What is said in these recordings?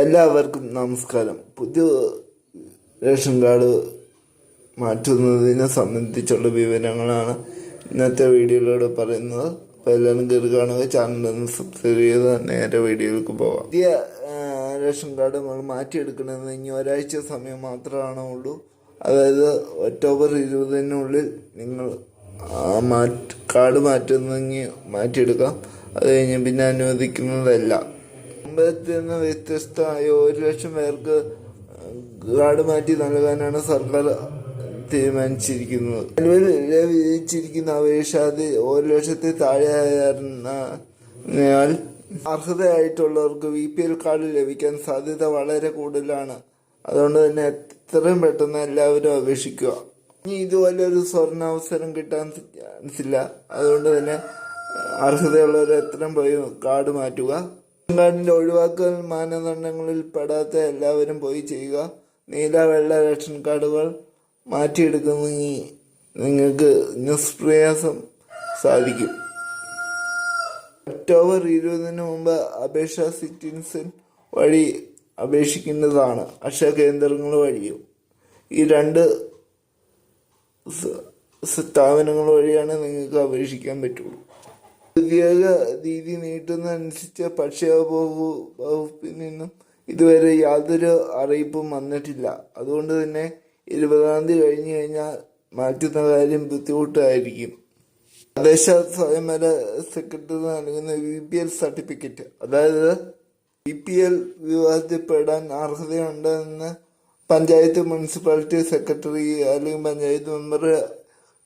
എല്ലാവർക്കും നമസ്കാരം. പുതിയ റേഷൻ കാർഡ് മാറ്റുന്നതിനെ സംബന്ധിച്ചുള്ള വിവരങ്ങളാണ് ഇന്നത്തെ വീഡിയോയിലൂടെ പറയുന്നത്. അപ്പോൾ എല്ലാവരും കയറി കാണുക. ചാനലൊന്ന് സബ്സ്ക്രൈബ് ചെയ്ത് നേരെ വീഡിയോയിലേക്ക് പോവാം. പുതിയ റേഷൻ കാർഡ് നമ്മൾ മാറ്റിയെടുക്കണമെന്ന് ഇനി ഒരാഴ്ച സമയം മാത്രമാണ് ഉള്ളൂ. അതായത് ഒക്ടോബർ ഇരുപതിനുള്ളിൽ നിങ്ങൾ മാറ്റ് കാർഡ് മാറ്റുന്നെങ്കിൽ മാറ്റിയെടുക്കാം. അത് കഴിഞ്ഞ് പിന്നെ അനുവദിക്കുന്നതല്ല. മുമ്പത്തെ നിന്ന് വ്യത്യസ്തമായ ഒരു ലക്ഷം പേർക്ക് കാർഡ് മാറ്റി നൽകാനാണ് സർക്കാർ തീരുമാനിച്ചിരിക്കുന്നത്. നിലവിൽ വിജയിച്ചിരിക്കുന്ന അപേക്ഷ അത് ഒരു ലക്ഷത്തിൽ താഴെയായിരുന്നാൽ അർഹതയായിട്ടുള്ളവർക്ക് വി പി എൽ കാർഡ് ലഭിക്കാൻ സാധ്യത വളരെ കൂടുതലാണ്. അതുകൊണ്ട് തന്നെ എത്രയും പെട്ടെന്ന് എല്ലാവരും അപേക്ഷിക്കുക. ഇനി ഇതുപോലെ ഒരു സ്വർണാവസരം കിട്ടാൻ ഇല്ല. അതുകൊണ്ട് തന്നെ അർഹതയുള്ളവർ എത്രയും പോയി കാർഡ് മാറ്റുക. കാർഡിന്റെ ഒഴിവാക്കൽ മാനദണ്ഡങ്ങളിൽ പെടാത്ത എല്ലാവരും പോയി ചെയ്യുക. നീല വെള്ള റേഷൻ കാർഡുകൾ മാറ്റിയെടുക്കുന്നെങ്കിൽ നിങ്ങൾക്ക് നിഷ്പ്രയാസം സാധിക്കും. ഒക്ടോബർ ഇരുപതിന് മുമ്പ് അപേക്ഷ സിറ്റിസൺ വഴി അപേക്ഷിക്കുന്നതാണ് അക്ഷയ കേന്ദ്രങ്ങൾ വഴിയും. ഈ രണ്ട് സ്ഥാപനങ്ങൾ വഴിയാണ് നിങ്ങൾക്ക് അപേക്ഷിക്കാൻ പറ്റുള്ളൂ. പ്രത്യേക രീതി നീട്ടുന്നതനുസരിച്ച് ഭക്ഷ്യ വകുപ്പ് വകുപ്പിൽ നിന്നും ഇതുവരെ യാതൊരു അറിയിപ്പും വന്നിട്ടില്ല. അതുകൊണ്ട് തന്നെ ഇരുപതാം തീയതി കഴിഞ്ഞു കഴിഞ്ഞാൽ മാറ്റുന്ന കാര്യം ബുദ്ധിമുട്ടായിരിക്കും. തദ്ദേശ സ്വയംഭര സെക്രട്ടറി നൽകുന്ന വി പി എൽ സർട്ടിഫിക്കറ്റ് അതായത് വി പി എൽ വിവാദത്തിൽപ്പെടാൻ അർഹതയുണ്ടെന്ന് പഞ്ചായത്ത് മുനിസിപ്പാലിറ്റി സെക്രട്ടറി അല്ലെങ്കിൽ പഞ്ചായത്ത് മെമ്പർ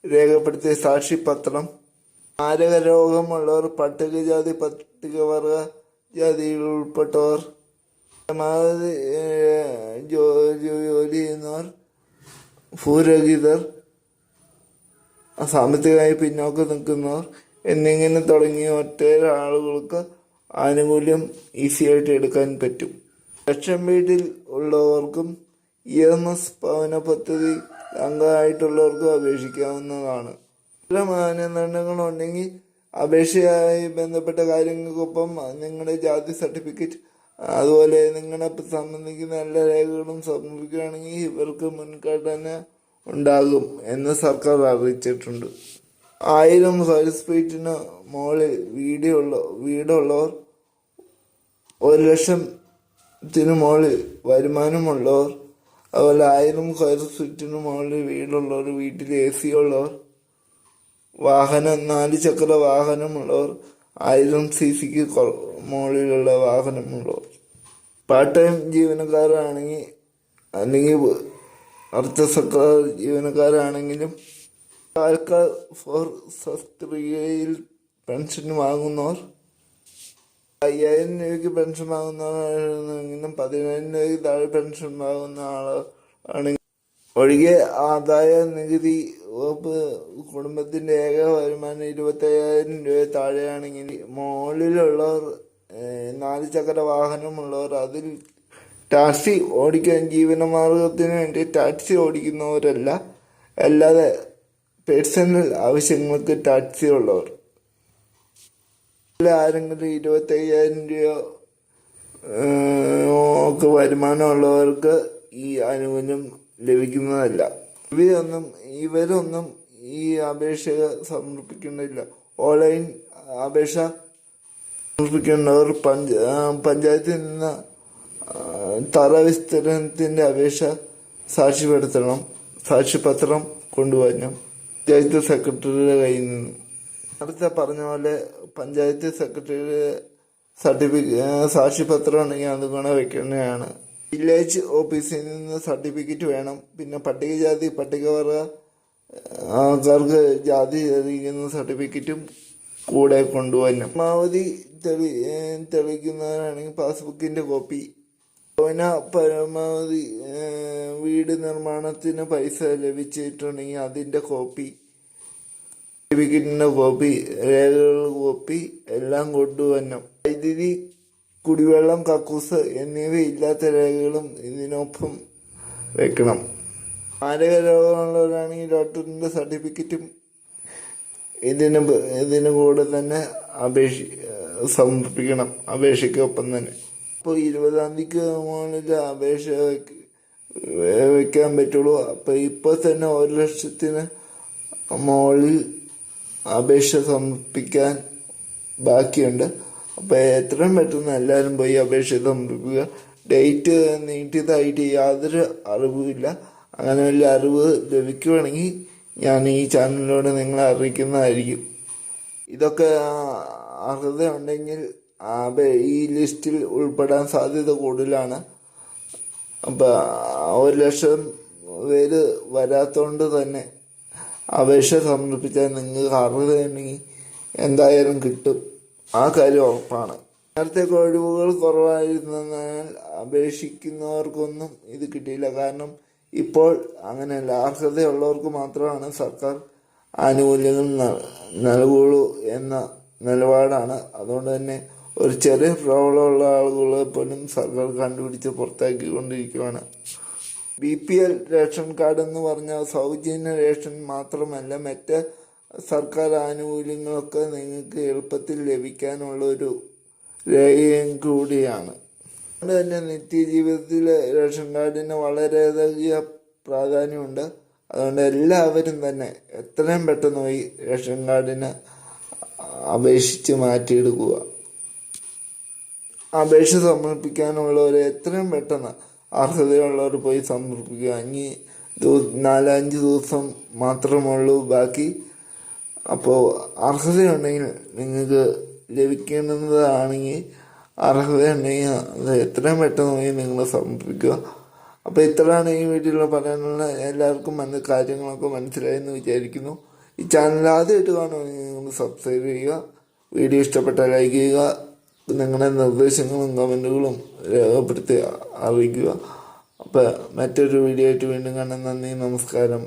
രേഖപ്പെടുത്തിയ സാക്ഷിപത്രം മാരക രോഗമുള്ളവർ പട്ടികജാതി പട്ടികവർഗ ജാതിയിൽ ഉൾപ്പെട്ടവർ ജോലി ചെയ്യുന്നവർ ഭൂരഹിതർ സാമ്പത്തികമായി പിന്നോക്കം നിൽക്കുന്നവർ എന്നിങ്ങനെ തുടങ്ങിയ ഒട്ടേറെ ആളുകൾക്ക് ആനുകൂല്യം ഈസി ആയിട്ട് എടുക്കാൻ പറ്റും. ലക്ഷം വീട്ടിൽ ഉള്ളവർക്കും ഇ എം എസ് ഭവന പദ്ധതി അംഗമായിട്ടുള്ളവർക്കും അപേക്ഷിക്കാവുന്നതാണ്. മാനദണ്ഡങ്ങളുണ്ടെങ്കിൽ അപേക്ഷയായി ബന്ധപ്പെട്ട കാര്യങ്ങൾക്കൊപ്പം നിങ്ങളുടെ ജാതി സർട്ടിഫിക്കറ്റ് അതുപോലെ നിങ്ങളെ സംബന്ധിക്കുന്ന എല്ലാ രേഖകളും സമർപ്പിക്കുകയാണെങ്കിൽ ഇവർക്ക് മുൻഗണന ഉണ്ടാകും എന്ന് സർക്കാർ അറിയിച്ചിട്ടുണ്ട്. ആയിരം സ്ക്വയർ ഫീറ്റിന് മുകളിൽ വീടുള്ള വീടുള്ളവർ ഒരു ലക്ഷത്തിന് മുകളിൽ വരുമാനമുള്ളവർ അതുപോലെ ആയിരം സ്ക്വയർ ഫീറ്റിന് മുകളിൽ വീടുള്ളവർ വീട്ടിൽ എ സി ഉള്ളവർ വാഹനം നാല് ചക്ര വാഹനമുള്ളവർ ആയിരം സി സിക്ക് മുകളിലുള്ള വാഹനമുള്ളവർ. പാർട്ട് ടൈം ജീവനക്കാരാണെങ്കിൽ അല്ലെങ്കിൽ അർദ്ധ സർക്കാർ ജീവനക്കാരാണെങ്കിലും ആൾക്കാർ ഫോർ സസ്ത്രീയയിൽ പെൻഷൻ വാങ്ങുന്നവർ അയ്യായിരം രൂപയ്ക്ക് പെൻഷൻ വാങ്ങുന്നവരാണെങ്കിലും പതിനായിരം രൂപയ്ക്ക് താഴെ പെൻഷൻ വാങ്ങുന്ന ആളാണെങ്കിൽ ഒഴികെ ആദായ നികുതി കുടുംബത്തിന്റെ ഏക വരുമാനം ഇരുപത്തയ്യായിരം രൂപ താഴെയാണെങ്കിൽ മുകളിലുള്ളവർ നാല് ചക്ര വാഹനമുള്ളവർ അതിൽ ടാക്സി ഓടിക്കാൻ ജീവനമാർഗത്തിന് വേണ്ടി ടാക്സി ഓടിക്കുന്നവരല്ല അല്ലാതെ പേഴ്സണൽ ആവശ്യങ്ങൾക്ക് ടാക്സി ഉള്ളവർ. ആരെങ്കിലും ഇരുപത്തയ്യായിരം രൂപ ഒക്കെ വരുമാനമുള്ളവർക്ക് ഈ ആനുകൂല്യം ലഭിക്കുന്നതല്ല. ഇവരൊന്നും ഇവരൊന്നും ഈ അപേക്ഷ സമർപ്പിക്കുന്നില്ല ഓൺലൈൻ അപേക്ഷ സമർപ്പിക്കേണ്ടവർ പഞ്ച പഞ്ചായത്തിൽ നിന്ന് തറ വിസ്തരണത്തിന്റെ അപേക്ഷ സാക്ഷ്യപ്പെടുത്തണം. സാക്ഷ്യപത്രം കൊണ്ടുവരണം. പഞ്ചായത്ത് സെക്രട്ടറിയുടെ കയ്യിൽ നിന്നും. നേരത്തെ പറഞ്ഞ പോലെ പഞ്ചായത്ത് സെക്രട്ടറിയുടെ സർട്ടിഫിക്കറ്റ് സാക്ഷ്യപത്രം ഉണ്ടെങ്കിൽ അത് ഗുണം വെക്കുന്നതാണ് വില്ലേജ് ഓഫീസിൽ നിന്ന് സർട്ടിഫിക്കറ്റ് വേണം. പിന്നെ പട്ടികജാതി പട്ടികവർഗ ആൾക്കാർക്ക് ജാതി തെളിയിക്കുന്ന സർട്ടിഫിക്കറ്റും കൂടെ കൊണ്ടുവരണം പരമാവധി തെളി തെളിയിക്കുന്നവരാണെങ്കിൽ പാസ്ബുക്കിന്റെ കോപ്പി. ഭവന പരമാവധി വീട് നിർമ്മാണത്തിന് പൈസ ലഭിച്ചിട്ടുണ്ടെങ്കിൽ അതിന്റെ കോപ്പി. സർട്ടിഫിക്കറ്റിന്റെ കോപ്പി രേഖകളുടെ കോപ്പി എല്ലാം കൊണ്ടുവരണം. വൈദ്യുതി കുടിവെള്ളം കക്കൂസ് എന്നിവ ഇല്ലാത്ത രേഖകളും ഇതിനൊപ്പം വെക്കണം. മാരക രോഗമുള്ളവരാണെങ്കിൽ ഡോക്ടറിന്റെ സർട്ടിഫിക്കറ്റും ഇതിന് ഇതിനു കൂടെ തന്നെ അപേക്ഷ സമർപ്പിക്കണം. അപേക്ഷയ്ക്കൊപ്പം തന്നെ. അപ്പോൾ ഇരുപതാം തീയതിക്ക് മുകളിൽ അപേക്ഷ വെക്കാൻ പറ്റുള്ളൂ. അപ്പോൾ ഇപ്പോൾ തന്നെ ഒരു ലക്ഷത്തിന് മുകളിൽ അപേക്ഷ സമർപ്പിക്കാൻ ബാക്കിയുണ്ട്. അപ്പോൾ എത്രയും പെട്ടെന്ന് എല്ലാവരും പോയി അപേക്ഷ സമർപ്പിക്കുക ഡേറ്റ് നീട്ടിയതായിട്ട് യാതൊരു അറിവുമില്ല. അങ്ങനെ വലിയ അറിവ് ലഭിക്കുവാണെങ്കിൽ ഞാൻ ഈ ചാനലിലൂടെ നിങ്ങളെ അറിയിക്കുന്നതായിരിക്കും. ഇതൊക്കെ ആ, അർഹത ഉണ്ടെങ്കിൽ അപേ- ഈ ലിസ്റ്റിൽ ഉൾപ്പെടാൻ സാധ്യത കൂടുതലാണ്. അപ്പോൾ ഒരു ലക്ഷം പേര് വരാത്തതുകൊണ്ട് തന്നെ അപേക്ഷ സമർപ്പിച്ചാൽ നിങ്ങൾക്ക് അർഹതയുണ്ടെങ്കിൽ എന്തായാലും കിട്ടും. ആ കാര്യം ഉറപ്പാണ്. നേരത്തെ കഴിവുകൾ കുറവായിരുന്നതിനാൽ അപേക്ഷിക്കുന്നവർക്കൊന്നും ഇത് കിട്ടിയില്ല. കാരണം ഇപ്പോൾ അങ്ങനെയല്ല. അർഹതയുള്ളവർക്ക് മാത്രമാണ് സർക്കാർ ആനുകൂല്യങ്ങൾ നൽകുകയുള്ളൂ എന്ന നിലപാടാണ്. അതുകൊണ്ട് തന്നെ ഒരു ചെറിയ പ്രോബ്ലമുള്ള ആളുകളെ പോലും സർക്കാർ കണ്ടുപിടിച്ച് പുറത്താക്കിക്കൊണ്ടിരിക്കുകയാണ്. B P L ration card എന്ന് പറഞ്ഞാൽ സൗജന്യ റേഷൻ മാത്രമല്ല മറ്റ് സർക്കാർ ആനുകൂല്യങ്ങളൊക്കെ നിങ്ങൾക്ക് എളുപ്പത്തിൽ ലഭിക്കാനുള്ള ഒരു രേഖയും കൂടിയാണ്. അതുകൊണ്ട് തന്നെ നിത്യജീവിതത്തിൽ റേഷൻ കാർഡിന് വളരെയധികം പ്രാധാന്യമുണ്ട്. അതുകൊണ്ട് എല്ലാവരും തന്നെ എത്രയും പെട്ടെന്ന് പോയി റേഷൻ കാർഡിന് അപേക്ഷിച്ച് മാറ്റിയെടുക്കുക. അപേക്ഷ സമർപ്പിക്കാനുള്ളവർ എത്രയും പെട്ടെന്ന് അർഹതയുള്ളവർ പോയി സമർപ്പിക്കുക. ഇനി നാലഞ്ച് ദിവസം മാത്രമുള്ളൂ ബാക്കി. അപ്പോൾ അർഹതയുണ്ടെങ്കിൽ നിങ്ങൾക്ക് ലഭിക്കേണ്ടതാണെങ്കിൽ അർഹതയുണ്ടെങ്കിൽ അത് എത്രയും പെട്ടെന്ന് നിങ്ങൾ സമർപ്പിക്കുക. അപ്പോൾ ഇത്രയാണ് ഈ വീഡിയോയിൽ പറയാനുള്ള എല്ലാവർക്കും മന കാര്യങ്ങളൊക്കെ മനസ്സിലായെന്ന് വിചാരിക്കുന്നു. ഈ ചാനൽ ആദ്യമായിട്ട് കാണുമെങ്കിൽ നിങ്ങൾ സബ്സ്ക്രൈബ് ചെയ്യുക വീഡിയോ ഇഷ്ടപ്പെട്ടാൽ ലൈക്ക് ചെയ്യുക നിങ്ങളുടെ നിർദ്ദേശങ്ങളും കമന്റുകളും രേഖപ്പെടുത്തി അറിയിക്കുക. അപ്പോൾ മറ്റൊരു വീഡിയോ ആയിട്ട് വീണ്ടും കാണാൻ നന്ദി നമസ്കാരം.